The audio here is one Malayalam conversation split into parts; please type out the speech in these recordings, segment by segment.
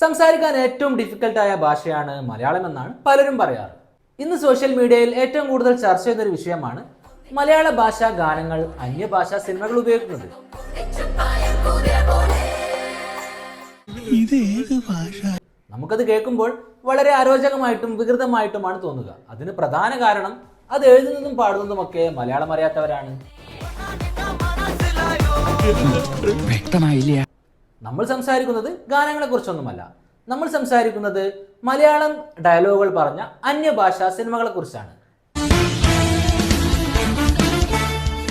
സംസാരിക്കാൻ ഏറ്റവും ഡിഫിക്കൽട്ടായ ഭാഷയാണ് മലയാളം എന്നാണ് പലരും പറയാറ്. ഇന്ന് സോഷ്യൽ മീഡിയയിൽ ഏറ്റവും കൂടുതൽ ചർച്ച ചെയ്യുന്ന ഒരു വിഷയമാണ് മലയാള ഭാഷാ ഗാനങ്ങൾ അന്യഭാഷാ സിനിമകൾ ഉപയോഗിക്കുന്നത്. നമുക്കത് കേൾക്കുമ്പോൾ വളരെ അരോചകമായിട്ടും വികൃതമായിട്ടുമാണ് തോന്നുക. അതിന് പ്രധാന കാരണം അത് എഴുതുന്നതും പാടുന്നതും ഒക്കെ മലയാളം അറിയാത്തവരാണ്. വ്യക്തമായില്ല. നമ്മൾ സംസാരിക്കുന്നത് ഗാനങ്ങളെ കുറിച്ചൊന്നുമല്ല നമ്മൾ സംസാരിക്കുന്നത് മലയാളം ഡയലോഗുകൾ പറഞ്ഞ അന്യഭാഷാ സിനിമകളെ കുറിച്ചാണ്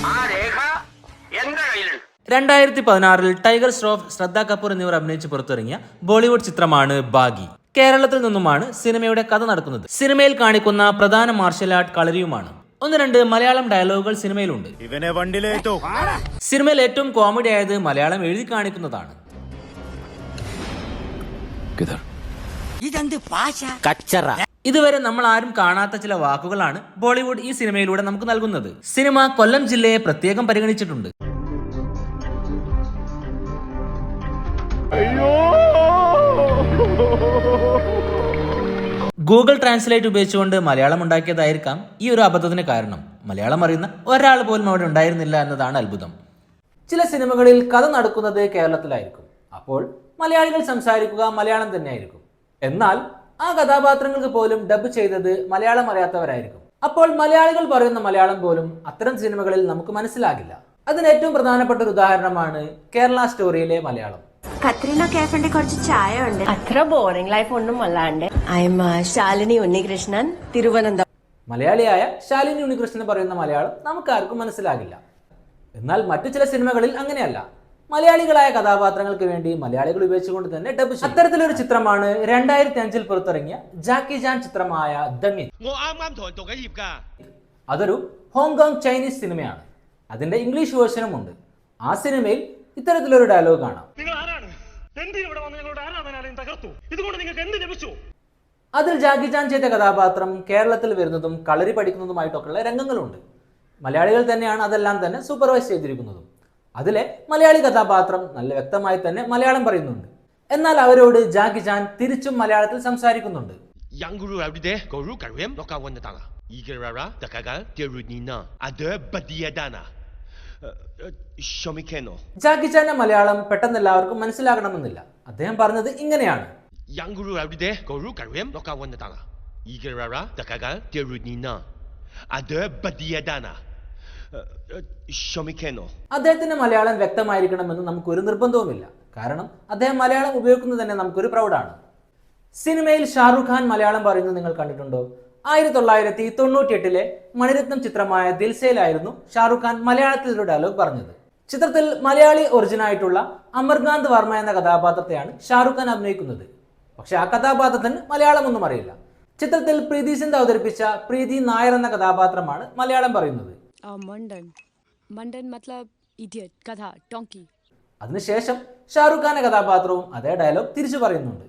ആ രേഖ എന്റെ കയ്യിലുണ്ട്. രണ്ടായിരത്തി പതിനാറിൽ ടൈഗർ ശ്രോഫ് ശ്രദ്ധ കപൂർ എന്നിവർ അഭിനയിച്ച് പുറത്തിറങ്ങിയ ബോളിവുഡ് ചിത്രമാണ് ബാഗി. കേരളത്തിൽ നിന്നുമാണ് സിനിമയുടെ കഥ നടക്കുന്നത്. സിനിമയിൽ കാണിക്കുന്ന പ്രധാന മാർഷൽ ആർട്ട് കളരിയുമാണ്. ഒന്ന് രണ്ട് മലയാളം ഡയലോഗുകൾ സിനിമയിലുണ്ട്. സിനിമയിൽ ഏറ്റവും കോമഡി ആയത് മലയാളം എഴുതി കാണിക്കുന്നതാണ്. ഇതുവരെ നമ്മൾ ആരും കാണാത്ത ചില വാക്കുകളാണ് ബോളിവുഡ് ഈ സിനിമയിലൂടെ നമുക്ക് നൽകുന്നത്. സിനിമ കൊല്ലം ജില്ലയെ പ്രത്യേകം പരിഗണിച്ചിട്ടുണ്ട്. ഗൂഗിൾ ട്രാൻസ്ലേറ്റ് ഉപയോഗിച്ചുകൊണ്ട് മലയാളം ഉണ്ടാക്കിയതായിരിക്കാം ഈ ഒരു അബദ്ധത്തിന് കാരണം. മലയാളം അറിയുന്ന ഒരാൾ പോലും അവിടെ ഉണ്ടായിരുന്നില്ല എന്നതാണ് അത്ഭുതം. ചില സിനിമകളിൽ കഥ നടക്കുന്നത് കേരളത്തിലായിരിക്കും. അപ്പോൾ മലയാളികൾ സംസാരിക്കുക മലയാളം തന്നെയായിരിക്കും. എന്നാൽ ആ കഥാപാത്രങ്ങൾക്ക് പോലും ഡബ് ചെയ്തത് മലയാളം അറിയാത്തവരായിരിക്കും. അപ്പോൾ മലയാളികൾ പറയുന്ന മലയാളം പോലും അത്തരം സിനിമകളിൽ നമുക്ക് മനസ്സിലാകില്ല. അതിന് ഏറ്റവും പ്രധാനപ്പെട്ട ഒരു ഉദാഹരണമാണ് കേരള സ്റ്റോറിയിലെ മലയാളം. കത്രീന കേഫിന്റെ കുറച്ച് ചായ ഉണ്ട് അത്ര ബോറിംഗ് ലൈഫ് ഒന്നും അല്ലാണ്ട്. ശാലിനി ഉണ്ണികൃഷ്ണൻ തിരുവനന്തപുരം മലയാളിയായ ശാലിനി ഉണ്ണികൃഷ്ണൻ പറയുന്ന മലയാളം നമുക്കാർക്കും മനസ്സിലാകില്ല. എന്നാൽ മറ്റു ചില സിനിമകളിൽ അങ്ങനെയല്ല. മലയാളികളായ കഥാപാത്രങ്ങൾക്ക് വേണ്ടി മലയാളികൾ ഉപയോഗിച്ചുകൊണ്ട് തന്നെ ഡബ് അത്തരത്തിലൊരു ചിത്രമാണ് രണ്ടായിരത്തി അഞ്ചിൽ പുറത്തിറങ്ങിയ ജാക്കി ജാൻ ചിത്രമായ അതൊരു ഹോങ്കോങ് ചൈനീസ് സിനിമയാണ്. അതിന്റെ ഇംഗ്ലീഷ് വേർഷനും ഉണ്ട്. ആ സിനിമയിൽ ഇത്തരത്തിലൊരു ഡയലോഗ് കാണാം. അതിൽ ജാക്കി ജാൻ ചെയ്ത കഥാപാത്രം കേരളത്തിൽ വരുന്നതും കളരി പഠിക്കുന്നതുമായിട്ടൊക്കെയുള്ള രംഗങ്ങളുണ്ട്. മലയാളികൾ തന്നെയാണ് അതെല്ലാം തന്നെ സൂപ്പർവൈസ് ചെയ്തിരിക്കുന്നതും. അതിലെ മലയാളി കഥാപാത്രം നല്ല വ്യക്തമായി തന്നെ മലയാളം പറയുന്നുണ്ട്. എന്നാൽ അവരോട് ജാക്കി ചാൻ തിരിച്ചും മലയാളത്തിൽ സംസാരിക്കുന്നുണ്ട്. ജാക്കി ചാന്റെ മലയാളം പെട്ടെന്ന് എല്ലാവർക്കും മനസ്സിലാകണമെന്നില്ല. അദ്ദേഹം പറഞ്ഞത് ഇങ്ങനെയാണ്. Yang guru Shomikeno. അദ്ദേഹത്തിന്റെ മലയാളം വ്യക്തമായിരിക്കണമെന്ന് നമുക്കൊരു നിർബന്ധവുമില്ല. കാരണം അദ്ദേഹം മലയാളം ഉപയോഗിക്കുന്നത് തന്നെ നമുക്കൊരു പ്രൗഡാണ്. സിനിമയിൽ ഷാറുഖ് ഖാൻ മലയാളം പറയുന്നത് നിങ്ങൾ കണ്ടിട്ടുണ്ടോ? ആയിരത്തി തൊള്ളായിരത്തി തൊണ്ണൂറ്റി എട്ടിലെ മണിരത്നം ചിത്രമായ ദിൽസയിലായിരുന്നു ഷാറുഖ് ഖാൻ മലയാളത്തിൽ ഒരു ഡയലോഗ് പറഞ്ഞത്. ചിത്രത്തിൽ മലയാളി ഒറിജിനായിട്ടുള്ള അമർകാന്ത് വർമ്മ എന്ന കഥാപാത്രത്തെയാണ് ഷാറുഖ് ഖാൻ അഭിനയിക്കുന്നത്. പക്ഷെ ആ കഥാപാത്രത്തിന് മലയാളമൊന്നും അറിയില്ല. ചിത്രത്തിൽ പ്രീതി സിന്ധ് അവതരിപ്പിച്ച പ്രീതി നായർ എന്ന കഥാപാത്രമാണ് മലയാളം പറയുന്നത്. മണ്ടൻ. മണ്ടൻ മത്ലബ് ഇഡിയറ്റ് കഥ ടോങ്കി അതിനുശേഷം ഷാറുഖ് ഖാന്റെ കഥാപാത്രവും അതേ ഡയലോഗ് തിരിച്ചു പറയുന്നുണ്ട്.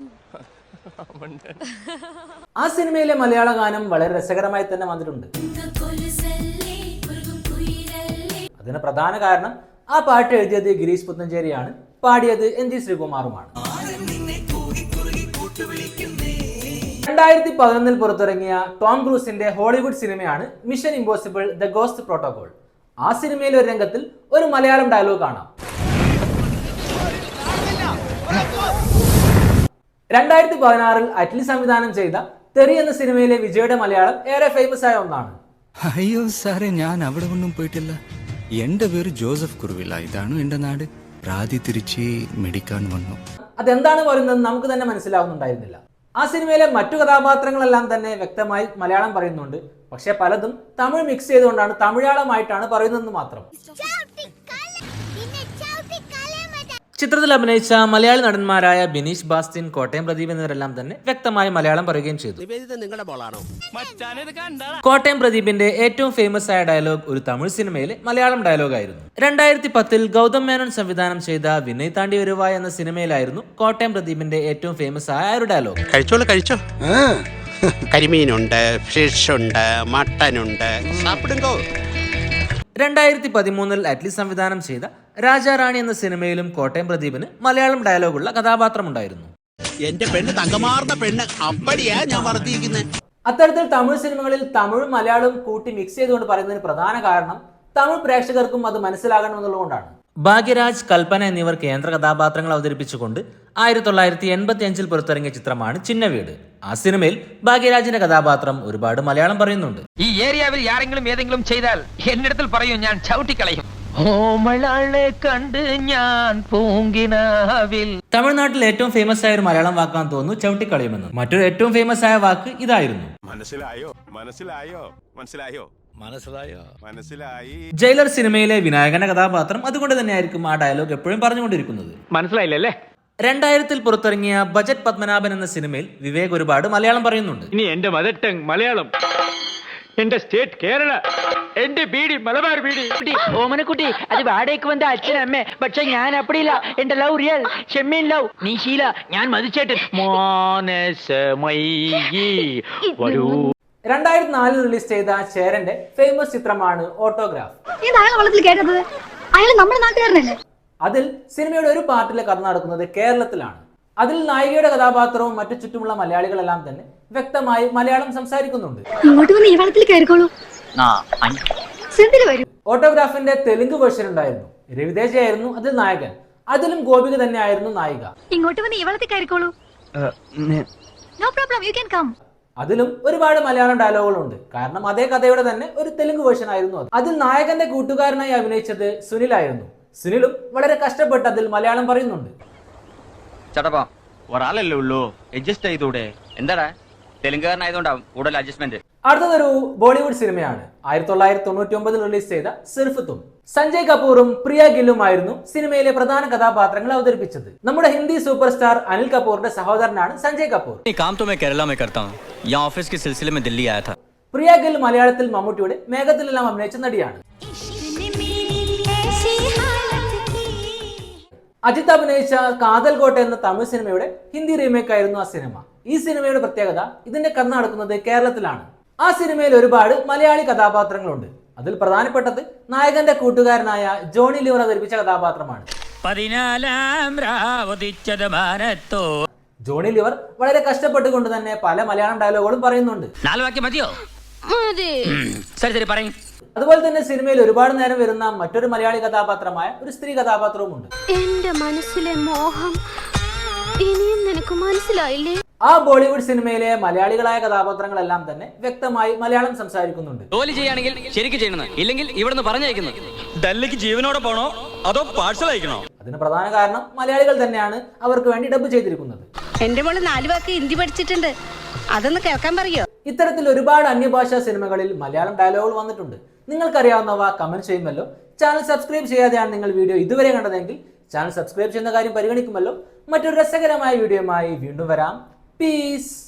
ആ സിനിമയിലെ മലയാള ഗാനം വളരെ രസകരമായി തന്നെ വന്നിട്ടുണ്ട്. അതിന് പ്രധാന കാരണം ആ പാട്ട് എഴുതിയത് ഗിരീഷ് പുത്തഞ്ചേരിയാണ് പാടിയത് എൻ ജി ശ്രീകുമാറുമാണ്. രണ്ടായിരത്തി പതിനൊന്നിൽ പുറത്തിറങ്ങിയ ടോം ക്രൂസിന്റെ ഹോളിവുഡ് സിനിമയാണ് Mission Impossible the Ghost Protocol. ആ സിനിമയിലെ ഒരു രംഗത്തിൽ ഒരു മലയാളം ഡയലോഗ് കാണാം. രണ്ടായിരത്തി പതിനാറിൽ അറ്റ്ലി സംവിധാനം ചെയ്ത തെറി എന്ന സിനിമയിലെ വിജയുടെ മലയാളം ഏറെ ഫേമസ് ആയ ഒന്നാണ്. അയ്യോ സാറേ ഞാൻ അവിടെ ഒന്നും പോയിട്ടില്ല. എന്റെ പേര് ജോസഫ് കുറുവില്ല ഇതാണ് എന്റെ നാട്. പ്രാതി തിരിച്ച് മെഡിക്കാൻ വന്നു. അതെന്താണ് പറയുന്നത് നമുക്ക് തന്നെ മനസ്സിലാവുന്നുണ്ടായിരുന്നില്ല. ആ സിനിമയിലെ മറ്റു കഥാപാത്രങ്ങളെല്ലാം തന്നെ വ്യക്തമായി മലയാളം പറയുന്നുണ്ട്. പക്ഷെ പലതും തമിഴ് മിക്സ് ചെയ്തുകൊണ്ടാണ് തമിഴാളമായിട്ടാണ് പറയുന്നതെന്ന് മാത്രം. ചിത്രത്തിൽ അഭിനയിച്ച മലയാളി നടന്മാരായ ബിനീഷ് ബാസ്തിൻ കോട്ടയം പ്രദീപ് എന്നിവരെല്ലാം തന്നെ വ്യക്തമായി മലയാളം പറയുകയും ചെയ്തു. കോട്ടയം പ്രദീപിന്റെ ഏറ്റവും ഫേമസ് ആയ ഡയലോഗ് ഒരു തമിഴ് സിനിമയിലെ മലയാളം ഡയലോഗ് ആയിരുന്നു. രണ്ടായിരത്തി പത്തിൽ ഗൗതം മേനോൻ സംവിധാനം ചെയ്ത വിനയ് താണ്ടി വരുവായ എന്ന സിനിമയിലായിരുന്നു കോട്ടയം പ്രദീപിന്റെ ഏറ്റവും ഫേമസ് ആയ ഒരു ഡയലോഗ് കഴിച്ചോളൂ കഴിച്ചോ. കരിമീനുണ്ട് ഫിഷ് ഉണ്ട് മട്ടനുണ്ട് സാപ്പിടുങ്കോ. രണ്ടായിരത്തി പതിമൂന്നിൽ അറ്റ്ലി സംവിധാനം ചെയ്ത രാജാറാണി എന്ന സിനിമയിലും കോട്ടയം പ്രദീപിന് മലയാളം ഡയലോഗുള്ള കഥാപാത്രമുണ്ടായിരുന്നു. എന്റെ പെണ്ണ് തങ്കമാർന്ന പെണ്ണ്. അപ്പടിയാ ഞാൻ വർദ്ധിക്കുന്നത്. അത്തരത്തിൽ തമിഴ് സിനിമകളിൽ തമിഴും മലയാളവും കൂട്ടി മിക്സ് ചെയ്തുകൊണ്ട് പറയുന്നതിന് പ്രധാന കാരണം തമിഴ് പ്രേക്ഷകർക്കും അത് മനസ്സിലാകണമെന്നുള്ളതുകൊണ്ടാണ്. ഭാഗ്യരാജ് കൽപ്പന എന്നിവർ കേന്ദ്ര കഥാപാത്രങ്ങൾ അവതരിപ്പിച്ചുകൊണ്ട് ആയിരത്തി തൊള്ളായിരത്തി എൺപത്തി അഞ്ചിൽ പുറത്തിറങ്ങിയ ചിത്രമാണ് ചിന്നവീട്. ആ സിനിമയിൽ ഭാഗ്യരാജിന്റെ കഥാപാത്രം ഒരുപാട് മലയാളം പറയുന്നുണ്ട്. ഈ ഏരിയാവിൽ ആരെങ്കിലും ഏതെങ്കിലും ചെയ്താൽ എന്നിടത്തിൽ പറയും ഞാൻ ചവിട്ടിക്കളയും. ഓമളാളെ കണ്ട് ഞാൻ പൂങ്കിനാവിൽ. തമിഴ്നാട്ടിൽ ഏറ്റവും ഫേമസ് ആയ ഒരു മലയാളം വാക്കാന്ന് തോന്നുന്നു ചവിട്ടിക്കളയുമെന്ന്. മറ്റൊരു ഏറ്റവും ഫേമസ് ആയ വാക്ക് ഇതായിരുന്നു. മനസ്സിലായോ? മനസ്സിലായോ? മനസ്സിലായോ? മനസ്സിലായോ? മനസ്സിലായി. ജയിലർ സിനിമയിലെ വിനായകന്റെ കഥാപാത്രം അതുകൊണ്ട് തന്നെ ആയിരിക്കും ആ ഡയലോഗ് എപ്പോഴും പറഞ്ഞുകൊണ്ടിരിക്കുന്നത്. മനസ്സിലായില്ലല്ലേ? രണ്ടായിരത്തിൽ പുറത്തിറങ്ങിയ ബജറ്റ് പത്മനാഭൻ എന്ന സിനിമയിൽ വിവേക് ഒരുപാട് മലയാളം പറയുന്നുണ്ട്. ഇനി എന്റെ മദർ ടങ് മലയാളം എന്റെ സ്റ്റേറ്റ് കേരള എന്റെ ബീഡി മലബാർ ബീഡി. ഓമനക്കുട്ടി അത് വാടകയ്ക്ക് വന്ന അച്ഛൻ അമ്മ പക്ഷെ ഞാൻ അപ്പടിയില്ല എന്റെ ലവ് റിയൽ ചെമ്മീൻ ലവ് നീ ശീല ഞാൻ മതിച്ചേട്ടൻ. മോനസമയി വരൂ. രണ്ടായിരത്തി നാലിൽ റിലീസ് ചെയ്ത ചേരന്റെ ഫേമസ് ചിത്രമാണ് ഓട്ടോഗ്രാഫ് അതിൽ സിനിമയുടെ ഒരു പാർട്ടിലെ കഥ നടക്കുന്നത് കേരളത്തിലാണ്. അതിൽ നായികയുടെ കഥാപാത്രവും മറ്റു ചുറ്റുമുള്ള മലയാളികളെല്ലാം തന്നെ വ്യക്തമായി മലയാളം സംസാരിക്കുന്നുണ്ട്. ഇങ്ങോട്ട് വന്ന് ഈ വള്ളത്തിൽ കയറിക്കോളൂ. സെന്തിൽ വരും. ഓട്ടോഗ്രാഫിന്റെ തെലുങ്ക് വേർഷൻ ഉണ്ടായിരുന്നു. രവിതേജയായിരുന്നു അതിൽ നായകൻ. അതിലും ഗോപിക തന്നെയായിരുന്നു നായിക. ഇങ്ങോട്ട് വന്ന് ഇവളത്തിൽ കയറിക്കോളൂ. No problem you can come അതിലും ഒരുപാട് മലയാളം ഡയലോഗുകളുണ്ട് കാരണം അതേ കഥയുടെ തന്നെ ഒരു തെലുങ്ക് വേർഷൻ ആയിരുന്നു അത്. അതിൽ നായകന്റെ കൂട്ടുകാരനായി അഭിനയിച്ചത് സുനിൽ ആയിരുന്നു. സുനിലും വളരെ കഷ്ടപ്പെട്ട് അതിൽ മലയാളം പറയുന്നുണ്ട്. ചടപ്പാ ഒരാളല്ലേ ഉള്ളൂ. അഡ്ജസ്റ്റ് ചെയ്തൂടെ. എന്താടാ? തെലുങ്കുകാരനായതുകൊണ്ടാവും കൂടുതൽ അഡ്ജസ്റ്റ്മെന്റ് അടുത്തതൊരു ബോളിവുഡ് സിനിമയാണ്. ആയിരത്തി തൊള്ളായിരത്തി തൊണ്ണൂറ്റി ഒമ്പതിൽ റിലീസ് ചെയ്ത സിർഫ് തും. സഞ്ജയ് കപൂറും പ്രിയ ഗില്ലുമായിരുന്നു സിനിമയിലെ പ്രധാന കഥാപാത്രങ്ങൾ അവതരിപ്പിച്ചത്. നമ്മുടെ ഹിന്ദി സൂപ്പർ സ്റ്റാർ അനിൽ കപൂറിന്റെ സഹോദരനാണ് സഞ്ജയ് കപൂർ. പ്രിയ ഗിൽ മലയാളത്തിൽ മമ്മൂട്ടിയുടെ മേഘത്തിലെല്ലാം അഭിനയിച്ച നടിയാണ്. അജിത് അഭിനയിച്ച കാതൽകോട്ട എന്ന തമിഴ് സിനിമയുടെ ഹിന്ദി റീമേക്ക് ആയിരുന്നു ആ സിനിമ. ഈ സിനിമയുടെ പ്രത്യേകത ഇതിന്റെ കഥ നടക്കുന്നത് കേരളത്തിലാണ്. ആ സിനിമയിൽ ഒരുപാട് മലയാളി കഥാപാത്രങ്ങളുണ്ട്. അതിൽ പ്രധാനപ്പെട്ടത് നായകന്റെ കൂട്ടുകാരനായ ജോണി ലിവർ അവതരിപ്പിച്ച കഥാപാത്രമാണ്. ജോണി ലിവർ വളരെ കഷ്ടപ്പെട്ടുകൊണ്ട് തന്നെ പല മലയാളം ഡയലോഗുകളും പറയുന്നുണ്ട്. നാല് വാക്യം മതിയോ? ശരി ശരി പറയും. അതുപോലെ തന്നെ സിനിമയിൽ ഒരുപാട് നേരം വരുന്ന മറ്റൊരു മലയാളി കഥാപാത്രമായ ഒരു സ്ത്രീ കഥാപാത്രവും ഉണ്ട് എന്റെ മനസ്സിലെ മോഹം ഇനിയും നിനക്ക് മനസ്സിലായില്ലേ? ആ ബോളിവുഡ് സിനിമയിലെ മലയാളികളായ കഥാപാത്രങ്ങളെല്ലാം തന്നെ വ്യക്തമായി മലയാളം സംസാരിക്കുന്നുണ്ട്. ജോലി ചെയ്യുകയാണെങ്കിൽ ശരിക്കും ചെയ്യണം ഇല്ലെങ്കിൽ ഇവിടുന്ന് പറഞ്ഞയക്കുന്നു. ഡൽഹിക്ക് ജീവനോടെ പോണോ അതോ പാഴ്സൽ അയക്കണോ? അതിന് പ്രധാന കാരണം മലയാളികൾ തന്നെയാണ് അവർക്ക് വേണ്ടി ഡബ് ചെയ്തിരിക്കുന്നത്. എന്റെ മോൾ നാല് വാക്ക് ഹിന്ദി പഠിച്ചിട്ടുണ്ട്. അതൊന്ന് കേൾക്കാൻ പറയോ? ഇത്തരത്തിൽ ഒരുപാട് അന്യഭാഷാ സിനിമകളിൽ മലയാളം ഡയലോഗുകൾ വന്നിട്ടുണ്ട്. നിങ്ങൾക്കറിയാവുന്നവ കമന്റ് ചെയ്യുമല്ലോ. ചാനൽ സബ്സ്ക്രൈബ് ചെയ്യാതെയാണ് നിങ്ങൾ വീഡിയോ ഇതുവരെ കണ്ടതെങ്കിൽ ചാനൽ സബ്സ്ക്രൈബ് ചെയ്യുന്ന കാര്യം പരിഗണിക്കുമല്ലോ. മറ്റൊരു രസകരമായ വീഡിയോയുമായി വീണ്ടും വരാം. Peace.